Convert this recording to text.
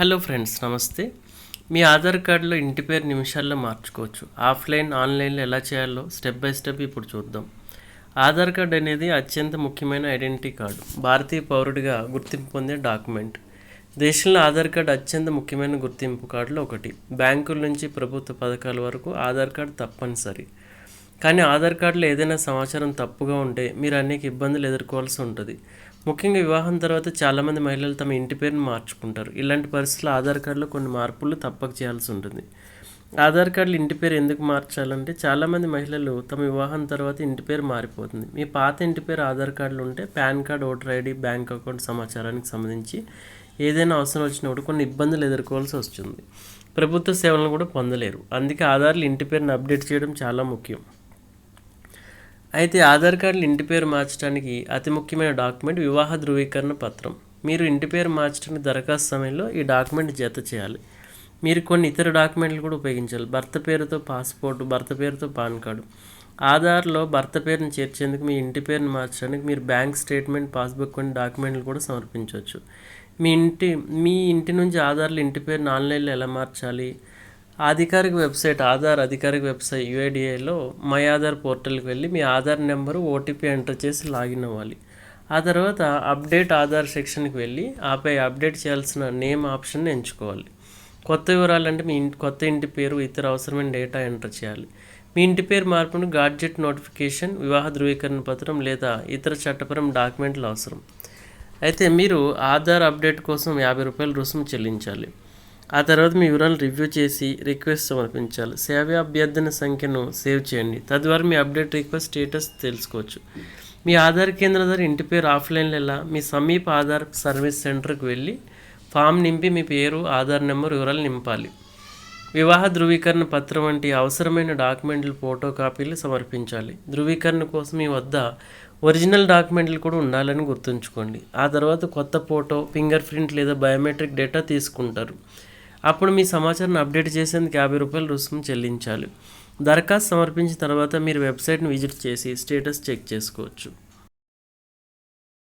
Hello friends నమస్తే. మీ ఆధార్ కార్డులో ఇంటి పేరు నిమిషాల్లో మార్చుకోవచ్చు. ఆఫ్లైన్ ఆన్లైన్లో ఎలా చేయాలో స్టెప్ బై స్టెప్ ఇప్పుడు చూద్దాం. ఆధార్ కార్డ్ అనేది అత్యంత ముఖ్యమైన ఐడెంటిటీ కార్డు. భారతీయ పౌరుడిగా గుర్తింపు పొందే డాక్యుమెంట్. దేశంలో ఆధార్ కార్డు అత్యంత ముఖ్యమైన గుర్తింపు కార్డులో ఒకటి. బ్యాంకుల నుంచి ప్రభుత్వ పథకాల వరకు ఆధార్ కార్డు తప్పనిసరి. కానీ ఆధార్ కార్డులో ఏదైనా సమాచారం తప్పుగా ఉంటే మీరు అనేక ఇబ్బందులు ఎదుర్కోవాల్సి ఉంటుంది. ముఖ్యంగా వివాహం తర్వాత చాలామంది మహిళలు తమ ఇంటి పేరును మార్చుకుంటారు. ఇలాంటి పరిస్థితుల్లో ఆధార్ కార్డులో కొన్ని మార్పులు తప్పక చేయాల్సి ఉంటుంది. ఆధార్ కార్డులు ఇంటి పేరు ఎందుకు మార్చాలంటే చాలామంది మహిళలు తమ వివాహం తర్వాత ఇంటి పేరు మారిపోతుంది. మీ పాత ఇంటి పేరు ఆధార్ కార్డులు ఉంటే PAN card voter ID bank account సమాచారానికి సంబంధించి ఏదైనా అవసరం వచ్చినప్పుడు కొన్ని ఇబ్బందులు ఎదుర్కోవాల్సి వస్తుంది. ప్రభుత్వ సేవలను కూడా పొందలేరు. అందుకే ఆధార్లు ఇంటి పేరును అప్డేట్ చేయడం చాలా ముఖ్యం. అయితే ఆధార్ కార్డులు ఇంటి పేరు మార్చడానికి అతి ముఖ్యమైన డాక్యుమెంట్ వివాహ ధృవీకరణ పత్రం. మీరు ఇంటి పేరు మార్చడానికి దరఖాస్తు సమయంలో ఈ డాక్యుమెంట్ జత చేయాలి. మీరు కొన్ని ఇతర డాక్యుమెంట్లు కూడా ఉపయోగించాలి. భర్త పేరుతో పాస్పోర్ట్ భర్త పేరుతో పాన్ కార్డు. ఆధార్లో భర్త పేరుని చేర్చేందుకు మీ ఇంటి పేరును మార్చడానికి మీరు బ్యాంక్ స్టేట్మెంట్ పాస్బుక్ కొన్ని డాక్యుమెంట్లు కూడా సమర్పించవచ్చు. మీ ఇంటి మీ ఇంటి నుంచి ఆధార్లు ఇంటి పేరును ఆన్లైన్లో ఎలా మార్చాలి? అధికారిక వెబ్సైట్ ఆధార్ అధికారిక వెబ్సైట్ యుఐడిఐలో మై ఆధార్ పోర్టల్కి వెళ్ళి మీ ఆధార్ నెంబరు ఓటీపీ ఎంటర్ చేసి లాగిన్ అవ్వాలి. ఆ తర్వాత అప్డేట్ ఆధార్ సెక్షన్కి వెళ్ళి ఆపై అప్డేట్ చేయాల్సిన నేమ్ ఆప్షన్ ఎంచుకోవాలి. కొత్త వివరాలు అంటే మీ ఇంటి కొత్త ఇంటి పేరు ఇతర అవసరమైన డేటా ఎంటర్ చేయాలి. మీ ఇంటి పేరు మార్పును గాడ్జెట్ నోటిఫికేషన్ వివాహ ధృవీకరణ పత్రం లేదా ఇతర చట్టపరం డాక్యుమెంట్లు అవసరం. అయితే మీరు ఆధార్ అప్డేట్ కోసం యాభై రూపాయలు రుసుము చెల్లించాలి. ఆ తర్వాత మీ వివరాలు రివ్యూ చేసి రిక్వెస్ట్ సమర్పించాలి సేవ అభ్యర్థన సంఖ్యను సేవ్ చేయండి. తద్వారా మీ అప్డేట్ రిక్వెస్ట్ స్టేటస్ తెలుసుకోవచ్చు. మీ ఆధార్ కేంద్రం ద్వారా ఇంటి పేరు ఆఫ్లైన్లో ఎలా మీ సమీప ఆధార్ సర్వీస్ సెంటర్కి వెళ్ళి ఫామ్ నింపి మీ పేరు ఆధార్ నెంబర్ వివరాలు నింపాలి. వివాహ ధృవీకరణ పత్రం వంటి అవసరమైన డాక్యుమెంట్లు ఫోటో కాపీలు సమర్పించాలి. ధృవీకరణ కోసం మీ వద్ద ఒరిజినల్ డాక్యుమెంట్లు కూడా ఉండాలని గుర్తుంచుకోండి. ఆ తర్వాత కొత్త ఫోటో ఫింగర్ ప్రింట్ లేదా బయోమెట్రిక్ డేటా తీసుకుంటారు. అప్పుడు మీ సమాచారాన్ని అప్డేట్ చేసేందుకు యాభై రూపాయలు రుసుము చెల్లించాలి. దరఖాస్తు సమర్పించిన తర్వాత మీరు వెబ్సైట్ని విజిట్ చేసి స్టేటస్ చెక్ చేసుకోవచ్చు.